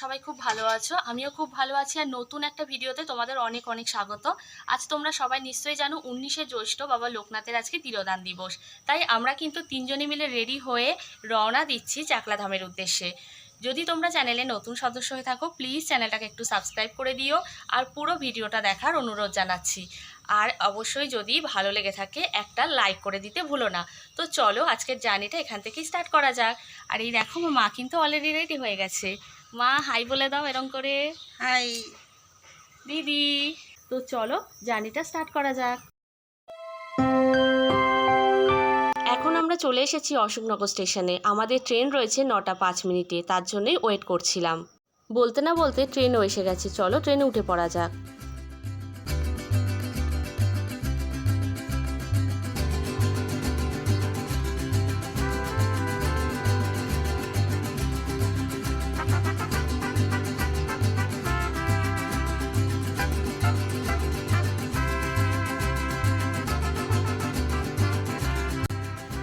সবাই খুব ভালো আছো? আমিও খুব ভালো আছি আর নতুন একটা ভিডিওতে তোমাদের অনেক অনেক স্বাগত। আজ তোমরা সবাই নিশ্চয়ই জানো উনিশে জ্যৈষ্ঠ বাবা লোকনাথের আজকে তিরোদান দিবস। তাই আমরা কিন্তু তিনজনে মিলে রেডি হয়ে রওনা দিচ্ছি চাকলাধামের উদ্দেশ্যে। যদি তোমরা চ্যানেলে নতুন সদস্য হয়ে থাকো প্লিজ চ্যানেলটাকে একটু সাবস্ক্রাইব করে দিও আর পুরো ভিডিওটা দেখার অনুরোধ জানাচ্ছি। আর অবশ্যই যদি ভালো লেগে থাকে, একটা লাইক করে দিতে ভুলো না। তো চলো আজকের জার্নিটা এখান থেকেই স্টার্ট করা যাক। আর এই দেখো মা কিন্তু অলরেডি রেডি হয়ে গেছে। মা হাই বলে দাও এরম করে। হাই দিদি। তো চলো জার্নিটা স্টার্ট করা যাক। এখন আমরা চলে এসেছি অশোকনগর স্টেশনে আমাদের ট্রেন রয়েছে নটা পাঁচ মিনিটে তার জন্যই ওয়েট করছিলাম। বলতে না বলতে ট্রেনও এসে গেছে। চলো ট্রেনে উঠে পড়া যাক।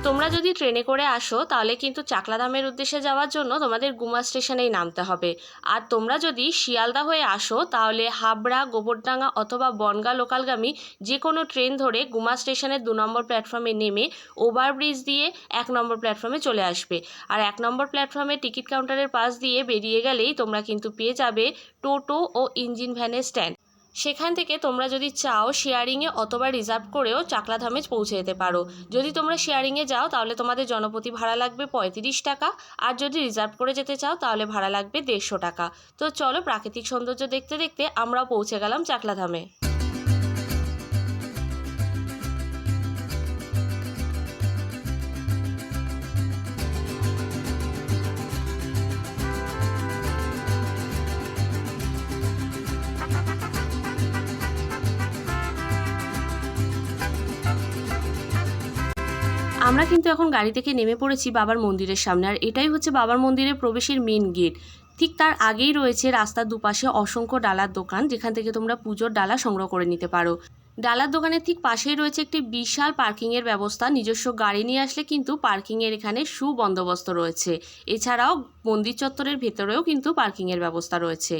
তোমরা যদি ট্রেনে করে আসো, তাহলে কিন্তু চাকলাধামের উদ্দেশ্যে যাওয়ার জন্য তোমাদের গুমা স্টেশনেই নামতে হবে। আর তোমরা যদি শিয়ালদা হয়ে আসো, তাহলে হাবড়া, গোবরডাঙ্গা অথবা বনগা লোকালগামী যে কোনো ট্রেন ধরে গুমা স্টেশনের দু নম্বর প্ল্যাটফর্মে নেমে ওভারব্রিজ দিয়ে এক নম্বর প্ল্যাটফর্মে চলে আসবে। আর এক নম্বর প্ল্যাটফর্মে টিকিট কাউন্টারের পাশ দিয়ে বেরিয়ে গেলেই তোমরা কিন্তু পেয়ে যাবে টোটো ও ইঞ্জিন ভ্যানের স্ট্যান্ড। সেখান থেকে তোমরা যদি চাও শেয়ারিংয়ে অথবা রিজার্ভ করেও চাকলাধামে পৌঁছে যেতে পারো। যদি তোমরা শেয়ারিংয়ে যাও, তাহলে তোমাদের জনপতি ভাড়া লাগবে পঁয়ত্রিশ টাকা। আর যদি রিজার্ভ করে যেতে চাও, তাহলে ভাড়া লাগবে দেড়শো টাকা। তো চলো প্রাকৃতিক সৌন্দর্য দেখতে দেখতে আমরাও পৌঁছে গেলাম চাকলাধামে আমরা কিন্তু এখন গাড়ি থেকে নেমে পড়েছি বাবার মন্দিরের সামনে। আর এটাই হচ্ছে বাবার মন্দিরের প্রবেশের মেন গেট ঠিক তার আগেই রয়েছে রাস্তার দুপাশে অসংখ্য ডালার দোকান, যেখান থেকে তোমরা পুজোর ডালা সংগ্রহ করে নিতে পারো। ডালার দোকানের ঠিক পাশেই রয়েছে একটি বিশাল পার্কিংয়ের ব্যবস্থা। নিজস্ব গাড়ি নিয়ে আসলে কিন্তু পার্কিংয়ের এখানে সুবন্দোবস্ত রয়েছে। এছাড়াও মন্দির চত্বরের ভেতরেও কিন্তু পার্কিংয়ের ব্যবস্থা রয়েছে।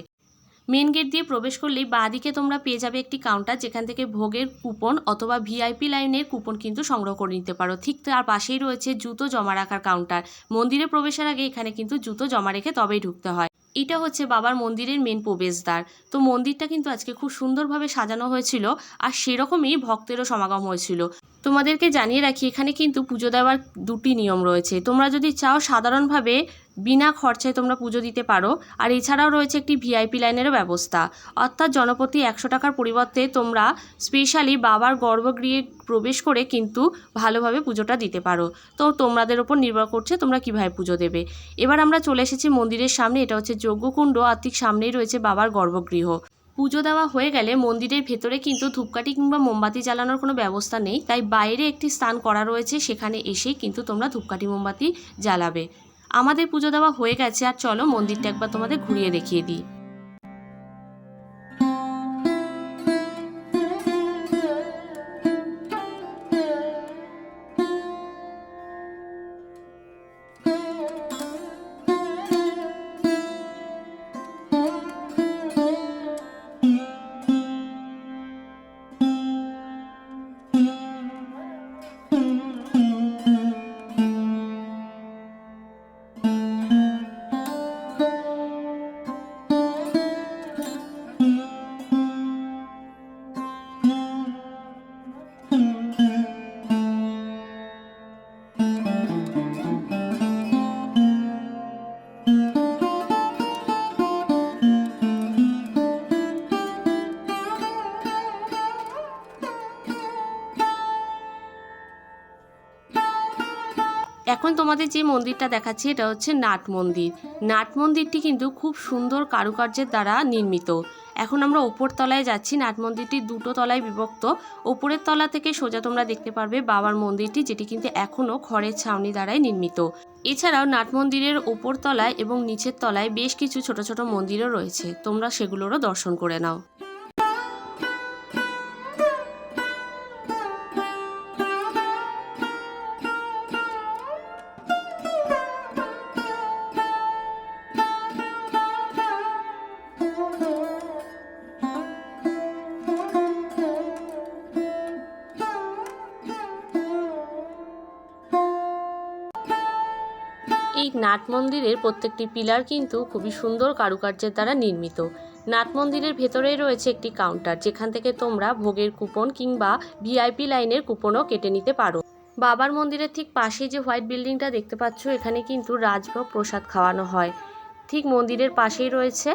মেন গেট দিয়ে প্রবেশ করলেই বাঁদিকে তোমরা পেয়ে যাবে একটি কাউন্টার যেখান থেকে ভোগের কুপন অথবা ভিআইপি লাইনের কুপন কিন্তু সংগ্রহ করে নিতে পারো। ঠিক তার পাশেই রয়েছে জুতো জমা রাখার কাউন্টার মন্দিরে প্রবেশের আগে এখানে কিন্তু জুতো জমা রেখে তবেই ঢুকতে হয়। এটা হচ্ছে বাবার মন্দিরের মেন প্রবেশদ্বার। তো মন্দিরটা কিন্তু আজকে খুব সুন্দরভাবে সাজানো হয়েছিল আর সেরকমই ভক্তেরও সমাগম হয়েছিল। তোমাদেরকে জানিয়ে রাখি, এখানে কিন্তু পুজো দেওয়ার দুটি নিয়ম রয়েছে। তোমরা যদি চাও সাধারণভাবে বিনা খরচায় তোমরা পুজো দিতে পারো, আর এছাড়াও রয়েছে একটি ভিআইপি লাইনেরও ব্যবস্থা। অর্থাৎ জনপ্রতি একশো টাকার পরিবর্তে তোমরা স্পেশালি বাবার গর্ভগৃহে প্রবেশ করে কিন্তু ভালোভাবে পুজোটা দিতে পারো। তো তোমাদের ওপর নির্ভর করছে তোমরা কীভাবে পুজো দেবে। এবার আমরা চলে এসেছি মন্দিরের সামনে, এটা হচ্ছে যজ্ঞকুণ্ড। আর ঠিক সামনেই রয়েছে বাবার গর্ভগৃহ। পুজো দেওয়া হয়ে গেলে মন্দিরের ভেতরে কিন্তু ধূপকাঠি কিংবা মোমবাতি জ্বালানোর কোনো ব্যবস্থা নেই। তাই বাইরে একটি স্থান করা রয়েছে, সেখানে এসেই কিন্তু তোমরা ধূপকাঠি, মোমবাতি জ্বালাবে। আমাদের পুজো দেওয়া হয়ে গেছে, আর চলো মন্দিরটা একবার তোমাদের ঘুরিয়ে দেখিয়ে দিই। এখন তোমাদের যে মন্দিরটা দেখাচ্ছি, এটা হচ্ছে নাট মন্দির। নাট মন্দিরটি কিন্তু খুব সুন্দর কারুকার্যের দ্বারা নির্মিত। এখন আমরা ওপর তলায় যাচ্ছি। নাট মন্দিরটি দুটো তলায় বিভক্ত। ওপরের তলা থেকে সোজা তোমরা দেখতে পারবে বাবার মন্দিরটি, যেটি কিন্তু এখনও খড়ের ছাউনি দ্বারাই নির্মিত। এছাড়াও নাট মন্দিরের ওপর তলায় এবং নিচের তলায় বেশ কিছু ছোট ছোট মন্দিরও রয়েছে। তোমরা সেগুলোরও দর্শন করে নাও। নাট মন্দিরের প্রত্যেকটি পিলার কিন্তু খুবই সুন্দর কারুকার্যের দ্বারা নির্মিত। নাট মন্দিরের ভেতরেই রয়েছে একটি কাউন্টার, যেখান থেকে তোমরা ভোগের কুপন কিংবা ভিআইপি লাইনের কুপনও কেটে নিতে পারো। বাবার মন্দিরের ঠিক পাশে যে হোয়াইট বিল্ডিংটা দেখতে পাচ্ছ, এখানে কিন্তু রাজভোগ প্রসাদ খাওয়ানো হয়। ঠিক মন্দিরের পাশেই রয়েছে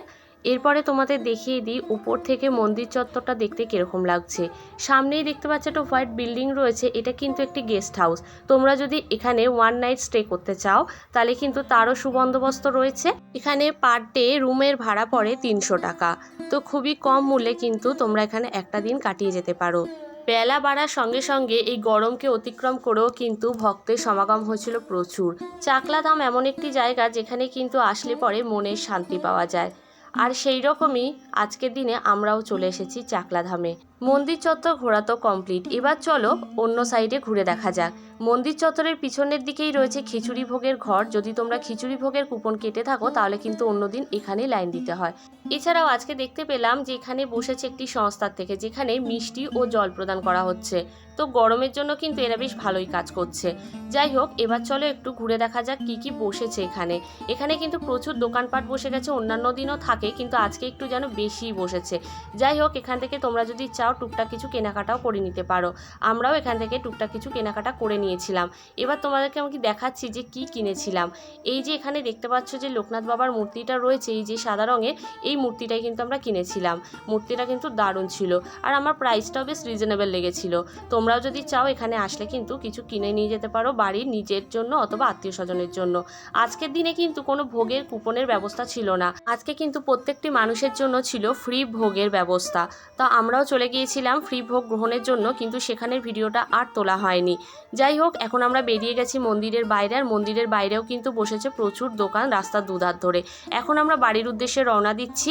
এরপরে তোমাদের দেখিয়ে দিই উপর থেকে মন্দির চত্বরটা দেখতে কীরকম লাগছে। সামনেই দেখতে পাচ্ছ একটা হোয়াইট বিল্ডিং রয়েছে, এটা কিন্তু একটি গেস্ট হাউস। তোমরা যদি এখানে ওয়ান নাইট স্টে করতে চাও, তাহলে কিন্তু তারও সুবন্দোবস্ত রয়েছে। এখানে পার ডে রুমের ভাড়া পড়ে তিনশো টাকা। তো খুবই কম মূল্যে কিন্তু তোমরা এখানে একটা দিন কাটিয়ে যেতে পারো। বেলা বাড়ার সঙ্গে সঙ্গে এই গরমকে অতিক্রম করেও কিন্তু ভক্তের সমাগম হয়েছিল প্রচুর। চাকলাধাম এমন একটি জায়গা যেখানে কিন্তু আসলে পরে মনের শান্তি পাওয়া যায়। আর সেই রকমই আজকের দিনে আমরাও চলে এসেছি চাকলাধামে মন্দির চত্বর ঘোরা তো কমপ্লিট এবার চলো অন্য সাইডে ঘুরে দেখা যাক। মন্দির চত্বরের পিছনের দিকেই রয়েছে খিচুড়ি ভোগের ঘর। যদি তোমরা খিচুড়ি ভোগের কুপন কেটে থাকো, তাহলে কিন্তু অন্যদিন এখানে লাইন দিতে হয়। এছাড়াও আজকে দেখতে পেলাম যে এখানে বসেছে একটি সংস্থার থেকে, যেখানে মিষ্টি ও জল প্রদান করা হচ্ছে। তো গরমের জন্য কিন্তু এরা বেশ ভালোই কাজ করছে। যাই হোক, এবার চলো একটু ঘুরে দেখা যাক কি কি বসেছে এখানে। এখানে কিন্তু প্রচুর দোকানপাট বসে গেছে, অন্যান্য দিনও থাকে, কিন্তু আজকে একটু যেন বেশিই বসেছে। যাই হোক, এখান থেকে তোমরা যদি চাও টুকটাক কিছু কেনাকাটাও করে নিতে পারো। আমরাও এখান থেকে টুকটাক কিছু কেনাকাটা করে নিয়েছিলাম। এবার তোমাদেরকে আমি দেখাচ্ছি যে কি কিনেছিলাম। এই যে এখানে দেখতে পাচ্ছ যে লোকনাথ বাবার মূর্তিটা রয়েছে, এই যে সাদা রঙের, এই মূর্তিটাই কিন্তু আমরা কিনেছিলাম। মূর্তিটা কিন্তু দারুণ ছিল আর আমার প্রাইসটাও বেশ রিজনেবল লেগেছিল। তোমরাও যদি চাও এখানে আসলে কিন্তু কিছু কিনে নিয়ে যেতে পারো বাড়ির নিজের জন্য অথবা আত্মীয় স্বজনের জন্য। আজকের দিনে কিন্তু কোনো ভোগের কুপনের ব্যবস্থা ছিল না। আজকে কিন্তু প্রত্যেকটি মানুষের জন্য ছিল ফ্রি ভোগের ব্যবস্থা। তা আমরাও চলে গিয়েছিলাম ফ্রি ভোগ গ্রহণের জন্য, কিন্তু সেখানের ভিডিওটা আর তোলা হয়নি। যাই হোক, এখন আমরা বেরিয়ে গেছি মন্দিরের বাইরে, আর মন্দিরের বাইরেও কিন্তু বসেছে প্রচুর দোকান রাস্তার দুধার ধরে। এখন আমরা বাড়ির উদ্দেশ্যে রওনা দিচ্ছি।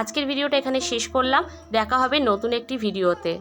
আজকের ভিডিওটা এখানে শেষ করলাম। দেখা হবে নতুন একটি ভিডিওতে।